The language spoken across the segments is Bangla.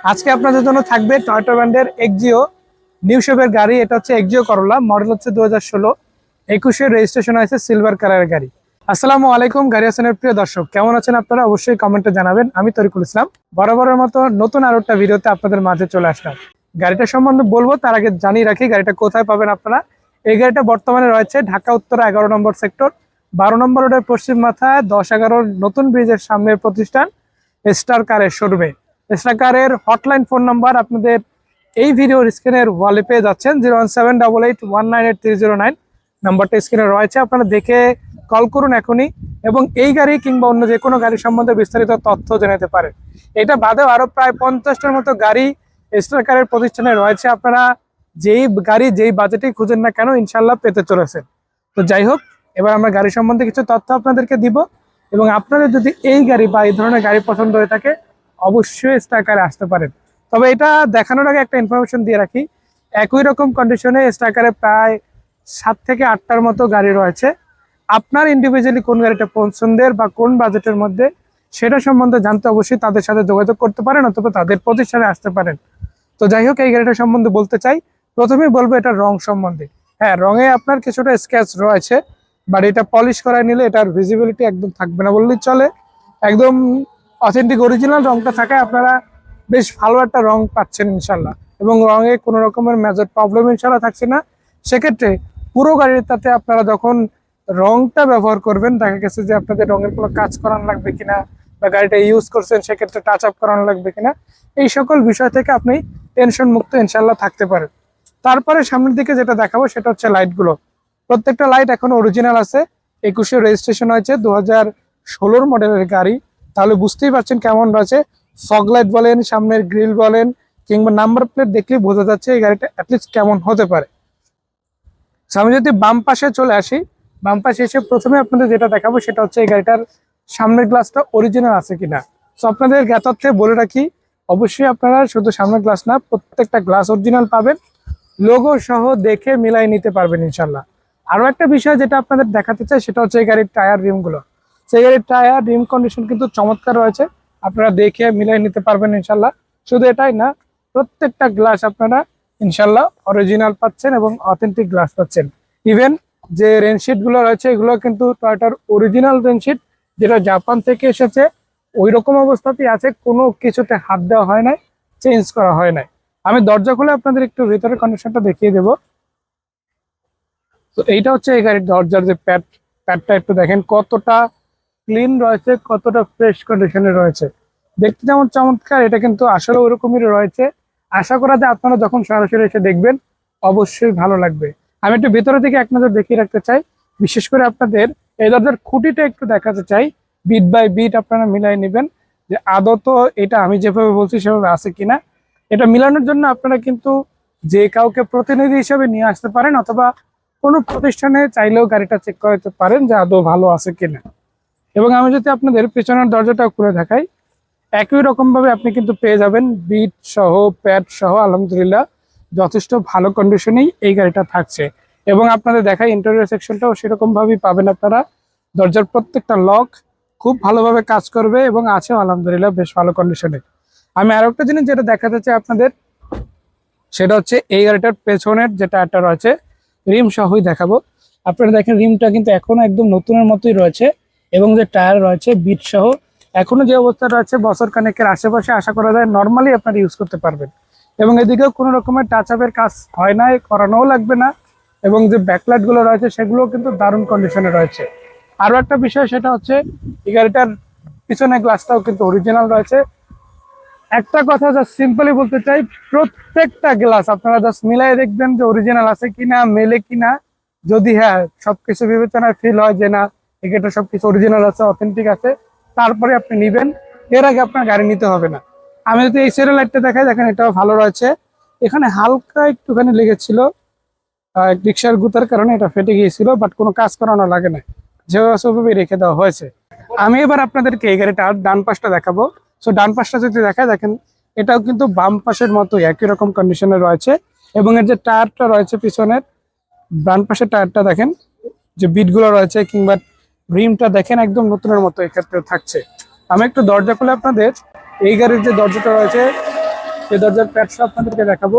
আজকে আপনাদের জন্য থাকবে টয়টা ব্র্যান্ডের এক্সিও নিউ শেপের গাড়ি। এটা হচ্ছে এক্সিও করলা মডেল হচ্ছে দু হাজার ষোলো। একুশে রেজিস্ট্রেশন হয়েছে সিলভার কালারের গাড়ি। আসসালামু আলাইকুম, গাড়ি হাসানের প্রিয় দর্শক। কেমন আছেন আপনারা? অবশ্যই কমেন্টে জানাবেন। আমি তরিকুল ইসলাম। বরাবরের মতো নতুন আরও একটা ভিডিওতে আপনাদের মাঝে চলে আসলাম। গাড়িটা সম্বন্ধে বলব, তার আগে জানিয়ে রাখি, গাড়িটা কোথায় পাবেন আপনারা? এই গাড়িটা বর্তমানে রয়েছে ঢাকা, উত্তর, এগারো নম্বর সেক্টর। বারো নম্বর রোডের পশ্চিম মাথায় দশ এগারোর নতুন ব্রিজের সামনের প্রতিষ্ঠান স্টার কারের শোরুমে স্টার কারের হটলাইন ফোন নাম্বার আপনাদের এই ভিডিওর স্ক্রিনের ওয়ালে পেয়ে যাচ্ছেন zero one seven double eight one nine eight three zero nine. নাম্বারটা স্ক্রিনে রয়েছে, আপনারা দেখে কল করুন এখনই এবং এই গাড়ি কিংবা অন্য যে কোনো গাড়ি সম্বন্ধে বিস্তারিত তথ্য জানাতে পারেন। এটা বাদেও আরও প্রায় পঞ্চাশটার মতো গাড়ি স্টার কারের প্রতিষ্ঠানে রয়েছে। আপনারা যেই গাড়ি যেই বাজেটেই খুঁজেন না কেন ইনশাল্লাহ পেতে চলেছেন। তো যাই হোক, এবার আমরা গাড়ি সম্বন্ধে কিছু তথ্য আপনাদেরকে দিব এবং আপনাদের যদি এই গাড়ি বা এই ধরনের গাড়ি পছন্দ হয়ে থাকে অবশ্যই স্টাকারে আসতে পারেন। তবে এটা দেখানোর আগে একটা ইনফরমেশন দিয়ে রাখি। একই রকম কন্ডিশনে স্টাকারে প্রায় সাত থেকে আটটার মতো গাড়ি রয়েছে। আপনার ইন্ডিভিজুয়ালি কোন গাড়িটা পছন্দের বা কোন বাজেটের মধ্যে, সেটা সম্বন্ধে জানতে অবশ্যই তাদের সাথে যোগাযোগ করতে পারেন অথবা তাদের প্রতিষ্ঠানে আসতে পারেন। তো যাই হোক, এই গাড়িটা সম্বন্ধে বলতে চাই। প্রথমেই বলব এটা রং সম্বন্ধে। হ্যাঁ রঙে আপনার কিছুটা স্ক্যাচ রয়েছে বাট এটা পলিশ করায় নিলে এটার ভিজিবিলিটি একদম থাকবে না বললেই চলে। একদম অথেন্টিক অরিজিনাল রংটা থাকায় আপনারা বেশ ভালো একটা রং পাচ্ছেন ইনশাল্লাহ এবং রঙে কোনো রকমের মেজর প্রবলেম ইনশাল্লাহ থাকছে না। সেক্ষেত্রে পুরো গাড়ির তাতে আপনারা যখন রংটা ব্যবহার করবেন, দেখা গেছে যে আপনাদের রঙের কোনো কাজ করানো লাগবে কিনা বা গাড়িটা ইউজ করছেন, সেক্ষেত্রে টাচ আপ করানো লাগবে কিনা, এই সকল বিষয় থেকে আপনি টেনশন মুক্ত ইনশাল্লাহ থাকতে পারেন। তারপরে সামনের দিকে যেটা দেখাবো, সেটা হচ্ছে লাইটগুলো প্রত্যেকটা লাইট এখন অরিজিনাল আছে। একুশে রেজিস্ট্রেশন হয়েছে। দু হাজার মডেলের গাড়ি। তাহলে বুঝতেই পারছেন কেমন রয়েছে। ফগ লাইট বলেন, সামনের গ্রিল বলেন, কিংবা নাম্বার প্লেট দেখলেই বোঝা যাচ্ছে এই গাড়িটা অ্যাটলিস্ট কেমন হতে পারে। আমি যদি বাম পাশে চলে আসি, বাম পাশে এসে প্রথমে আপনাদের যেটা দেখাবো সেটা হচ্ছে এই গাড়িটার সামনের গ্লাসটা অরিজিনাল আছে কিনা। তো আপনাদের জ্ঞাতার্থে বলে রাখি, অবশ্যই আপনারা শুধু সামনের গ্লাস না, প্রত্যেকটা গ্লাস অরিজিনাল পাবেন। লোগো সহ দেখে মিলাই নিতে পারবেন ইনশাল্লাহ আরও একটা বিষয় যেটা আপনাদের দেখাতে চাই, সেটা হচ্ছে এই গাড়ির টায়ার রিমগুলো। সেই গাড়ির টায়ার রিম কন্ডিশন কিন্তু চমৎকার রয়েছে। আপনারা দেখে মিলাই নিতে পারবেন ইনশাল্লাহ। শুধু এটাই না, প্রত্যেকটা গ্লাস আপনারা ইনশাল্লাহ অরিজিনাল পাচ্ছেন এবং অথেন্টিক গ্লাস পাচ্ছেন। ইভেন যে রেনশিটগুলো রয়েছে, এগুলো কিন্তু টয়টার অরিজিনাল রেনশিট যেটা জাপান থেকে এসেছে ওই রকম অবস্থাতেই আছে, কোনো কিছুতে হাত দেওয়া হয় নাই চেঞ্জ করা হয় নাই। আমি দরজা খুলে আপনাদের একটু ভিতরের কন্ডিশনটা দেখিয়ে দেবো। তো এইটা হচ্ছে এই গাড়ির দরজার যে প্যাড প্যাডটা একটু দেখেন, কতটা ক্লিন রয়েছে, কতটা ফ্রেশ কন্ডিশনে রয়েছে। দেখতে যেমন চমৎকার, এটা কিন্তু আসলে ওরকমই রয়েছে। আশা করা যায় আপনারা যখন সরাসরি এসে দেখবেন, অবশ্যই ভালো লাগবে। আমি একটু ভেতরে থেকে এক নজর দেখিয়ে রাখতে চাই। বিশেষ করে আপনাদের এই দরজার খুঁটিটা একটু দেখাতে চাই। বিট বাই বিট আপনারা মিলাই নেবেন। যে আদত এটা আমি যেভাবে বলছি, সেভাবে আছে কিনা। এটা মিলানোর জন্য আপনারা কিন্তু যে কাউকে প্রতিনিধি হিসেবে নিয়ে আসতে পারেন, অথবা কোনো প্রতিষ্ঠানে চাইলেও গাড়িটা চেক করাতে পারেন যে আদৌ ভালো আছে কিনা। এবং আমি যদি আপনাদের পেছনের দরজাটা খুলে দেখাই, একই রকম ভাবে আপনি কিন্তু পেয়ে যাবেন বিট সহ, প্যাড সহ, আলহামদুলিল্লাহ, যথেষ্ট ভালো কন্ডিশনেই এই গাড়িটা থাকছে। এবং আপনাদের দেখাই ইন্টেরিয়র সেকশনটাও সেরকম ভাবেই পাবেন আপনারা। দরজার প্রত্যেকটা লক খুব ভালোভাবে কাজ করবে এবং আছে আলহামদুলিল্লাহ বেশ ভালো কন্ডিশনে আমি আরও একটা জিনিস যেটা দেখাতে চাই আপনাদের, সেটা হচ্ছে এই গাড়িটার পেছনের যে টায়ারটা রয়েছে, রিম সহই দেখাবো। আপনারা দেখেন রিমটা কিন্তু এখনও একদম নতুনের মতোই রয়েছে। এবং যে টায়ার রয়েছে, বিট সহ, এখনও যে অবস্থা রয়েছে, বছর কানেকের আশেপাশে আশা করা যায় নর্মালি আপনারা ইউজ করতে পারবেন। এবং এদিকেও কোনো রকমের টাচ আপের কাজ হয় না করানোও লাগবে না। এবং যে ব্যাকলাইটগুলো রয়েছে, সেগুলোও কিন্তু দারুণ কন্ডিশনে রয়েছে। আরও একটা বিষয়, সেটা হচ্ছে, এই গাড়িটার পিছনে গ্লাসটাও কিন্তু অরিজিনাল রয়েছে। একটা কথা জাস্ট সিম্পলি বলতে চাই, প্রত্যেকটা গ্লাস আপনারা জাস্ট মিলাই দেখবেন যে অরিজিনাল আছে কিনা, মেলে কিনা। যদি হ্যাঁ সবকিছু বিবেচনায় ফিল হয় যে না এটা সবকিছু অরিজিনাল আছে অথেন্টিক আছে। তারপরে আপনি নিবেন। এর আগে আপনার গাড়ি নিতে হবে না। আমি যদি এই সেরেল লাইটটা দেখাই, দেখেন এটাও ভালো রয়েছে। এখানে হালকা একটুখানি লেগেছিল রিক্সার গুতার কারণে এটা ফেটে গিয়েছিল বাট কোনো কাজ করানো লাগে না। যেভাবে রেখে দেওয়া হয়েছে। আমি এবার আপনাদেরকে এই গাড়িটার ডান পাশটা দেখাবো। সো ডান পাশটা যদি দেখায় দেখেন এটাও কিন্তু বাম পাশের মতো একই রকম কন্ডিশনে রয়েছে। এবং এর যে টায়ারটা রয়েছে পিছনের, ডান পাশের টায়ারটা দেখেন, যে বিটগুলো রয়েছে কিংবা রিমটা দেখেন একদম নতুনের মতো এক্ষেত্রে থাকছে। আমি একটু দরজা খুলে আপনাদের, এই গাড়ির যে দরজাটা রয়েছে, এই দরজার প্যাডটা আপনাদেরকে দেখাবো।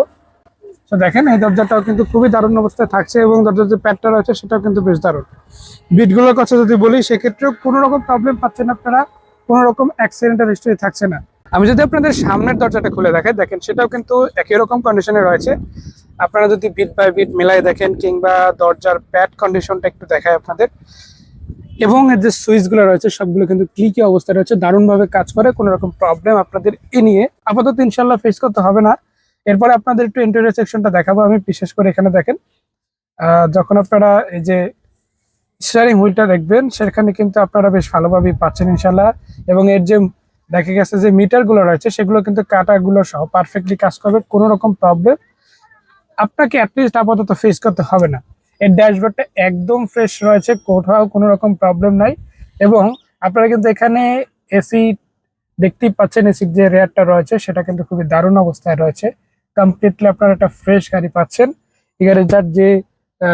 তো দেখেন, এই দরজাটাও কিন্তু খুবই দারুণ অবস্থায় থাকছে এবং দরজার যে প্যাডটা রয়েছে, সেটাও কিন্তু বেশ দারুণ। বিটগুলোর কথা যদি বলি, সেক্ষেত্রেও কোনো রকম প্রবলেম পাচ্ছেন আপনারা, কোনো রকম হিস্ট্রি থাকছে না। আমি যদি আপনাদের সামনের দরজাটা খুলে দেখাই, দেখেন সেটাও কিন্তু একই রকম কন্ডিশনে রয়েছে। আপনারা যদি বিট বাই বিট মিলাই দেখেন কিংবা দরজার প্যাড কন্ডিশনটা একটু দেখায় আপনাদের। এবং এর যে সুইচগুলো রয়েছে, সবগুলো কিন্তু ক্লিকি অবস্থায় রয়েছে, দারুণভাবে কাজ করে, কোনো রকম প্রবলেম আপনাদের এ নিয়ে। আপাতত ইনশাল্লাহ ফেস করতে হবে না। এরপরে আপনাদের একটু ইন্টেরিয়র সেকশনটা দেখাবো আমি, বিশেষ করে এখানে দেখেন। যখন আপনারা এই যে স্টিয়ারিং হুইলটা দেখবেন, সেখানে কিন্তু আপনারা বেশ ভালোভাবেই পাচ্ছেন ইনশাল্লাহ এবং এর যে দেখা গেছে যে মিটারগুলো রয়েছে, সেগুলো কিন্তু কাটাগুলো সহ পারফেক্টলি কাজ করবে, কোনো রকম প্রবলেম আপনাকে অ্যাটলিস্ট আপাতত ফেস করতে হবে না। এর ড্যাশবোর্ডটা একদম ফ্রেশ রয়েছে, কোথাও কোনো রকম প্রবলেম নাই। এবং আপনারা কিন্তু এখানে এসি দেখতেই পাচ্ছেন এসির যে রেয়ারটা রয়েছে, সেটা কিন্তু খুবই দারুণ অবস্থায় রয়েছে। কমপ্লিটলি আপনারা একটা ফ্রেশ গাড়ি পাচ্ছেন। গাড়ির যার যে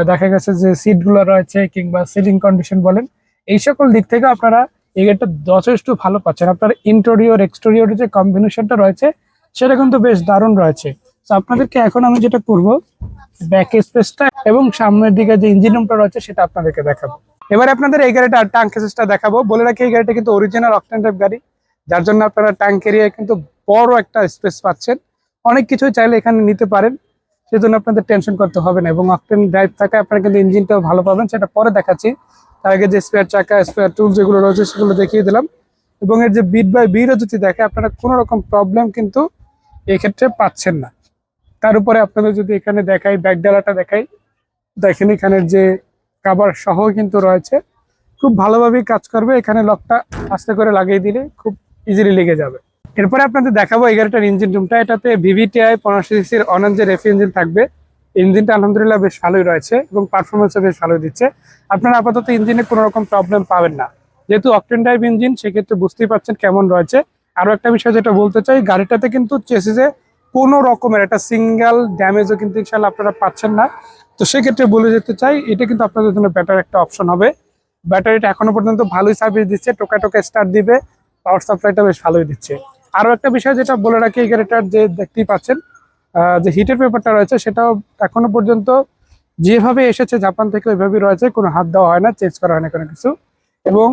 দেখা গেছে যে সিটগুলো রয়েছে কিংবা সিলিং কন্ডিশন বলেন, এই সকল দিক থেকে আপনারা এই গাড়িটা যথেষ্ট ভালো পাচ্ছেন। আপনার ইন্টেরিয়র এক্সটেরিয়রের যে কম্বিনেশনটা রয়েছে, সেটা কিন্তু বেশ দারুণ রয়েছে। তো আপনাদেরকে এখন আমি যেটা করব ব্যাক স্পেসটা এবং সামনের দিকে যে ইঞ্জিন রুমটা রয়েছে সেটা আপনাদেরকে দেখাবো। এবার আপনাদের এই গাড়িটা টাঙ্ক এসেসটা দেখাবো। বলে রাখি, এই গাড়িটা কিন্তু অরিজিনাল অকটেন টাইপ গাড়ি। যার জন্য আপনারা ট্যাঙ্ক এরিয়ায় কিন্তু বড় একটা স্পেস পাচ্ছেন। অনেক কিছুই চাইলে এখানে নিতে পারেন। সেজন্য আপনাদের টেনশন করতে হবে না এবং অকটেন ড্রাইভ থাকায় আপনারা কিন্তু ইঞ্জিনটাও ভালো পাবেন। সেটা পরে দেখাচ্ছি। তার আগে যে স্পেয়ার চাকা স্পেয়ার টুল যেগুলো রয়েছে সেগুলো দেখিয়ে দিলাম। এবং এর যে বিট বাই বিরও যদি দেখে আপনারা কোনো রকম প্রবলেম কিন্তু এক্ষেত্রে পাচ্ছেন না। তার উপরে আপনাদের যদি এখানে দেখাই ব্যাক ডালাটা দেখাই, দেখেন এখানের যে কাবার সহ কিন্তু রয়েছে। খুব ভালোভাবেই কাজ করবে, এখানে লকটা আস্তে করে লাগিয়ে দিলে খুব ইজিলি লেগে যাবে। এরপরে আপনাদের দেখাবো এই গাড়িটার ইঞ্জিন রুমটা এটাতে ভিভিটিআই পনেরোশো সিসির অনন যে রেফি ইঞ্জিন থাকবে ইঞ্জিনটা আলহামদুলিল্লাহ বেশ ভালোই রয়েছে এবং পারফরমেন্সও বেশ ভালো দিচ্ছে। আপনারা আপাতত ইঞ্জিনে কোনো রকম প্রবলেম পাবেন না। যেহেতু অকটেন ড্রাইভ ইঞ্জিন সেক্ষেত্রে বুঝতেই পারছেন কেমন রয়েছে। আরও একটা বিষয় যেটা বলতে চাই, গাড়িটাতে কিন্তু চেসিসে কোনো রকমের একটা সিঙ্গেল ড্যামেজও কিন্তু ইনশাল্লাহ আপনারা পাচ্ছেন না। তো সেক্ষেত্রে বলে যেতে চাই, এটা কিন্তু আপনাদের জন্য বেটার একটা অপশন হবে। ব্যাটারিটা এখনও পর্যন্ত ভালোই সার্ভিস দিচ্ছে টোকা টোকা স্টার্ট দিবে পাওয়ার সাপ্লাইটা বেশ ভালোই দিচ্ছে। আরও একটা বিষয় যেটা বলে রাখি এই গাড়িটার, যে দেখতেই পাচ্ছেন যে হিটের পেপারটা রয়েছে, সেটাও এখনও পর্যন্ত যেভাবে এসেছে, জাপান থেকে ওইভাবেই রয়েছে, কোনো হাত দেওয়া হয় না চেঞ্জ করা হয় না কোনো কিছু। এবং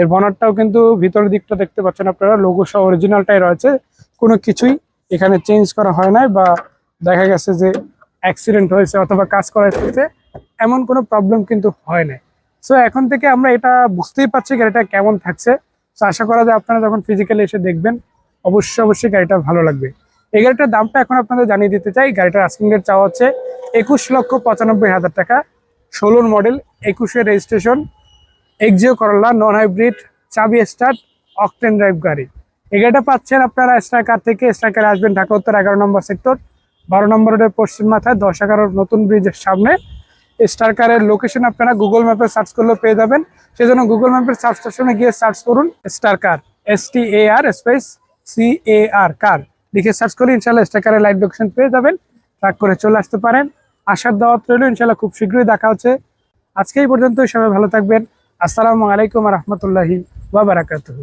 এর বনারটাও কিন্তু ভিতরের দিকটা দেখতে পাচ্ছেন আপনারা লোগো সহ অরিজিনালটাই রয়েছে, কোনো কিছুই এখানে চেঞ্জ করা হয় নাই বা দেখা গেছে যে অ্যাক্সিডেন্ট হয়েছে অথবা কাজ করা হয়েছে এমন কোনো প্রবলেম কিন্তু হয় নাই। সো এখন থেকে আমরা এটা বুঝতেই পারছি গাড়িটা কেমন থাকছে। তো আশা করা যায় আপনারা যখন ফিজিক্যালি এসে দেখবেন, অবশ্যই অবশ্যই গাড়িটা ভালো লাগবে। এই গাড়িটার দামটা এখন আপনাদের জানিয়ে দিতে চাই। গাড়িটার আস্কিং রেট চাওয়া হচ্ছে একুশ লক্ষ পঁচানব্বই হাজার টাকা। ষোলোর মডেল একুশের registration Axio Corolla non hybrid চাবি স্টার্ট অকটেন ড্রাইভ গাড়ি। এই গাড়িটা পাচ্ছেন আপনারা স্ট্রাইকার থেকে। স্ট্রাইকারে আসবেন ঢাকা উত্তর এগারো নম্বর সেক্টর। বারো নম্বর রোডের পশ্চিম মাথায় দশ এগারোর নতুন ব্রিজের সামনে। স্টারকারের লোকেশন আপনারা গুগল ম্যাপে সার্চ করলেও পেয়ে যাবেন। সেজন্য গুগল ম্যাপের সার্চ স্টেশনে গিয়ে সার্চ করুন Starcar S T A R space C A R car লিখে সার্চ করে ইনশাল্লাহ স্টারকারের লাইভ লোকেশন পেয়ে যাবেন। ট্রাক করে চলে আসতে পারেন। আসার দাওয়াত রইল ইনশাল্লাহ খুব শীঘ্রই দেখা হচ্ছে। আজকে এই পর্যন্ত সবাই ভালো থাকবেন। আসসালামু আলাইকুম রহমতুল্লাহি ওয়া বারাকাতুহু।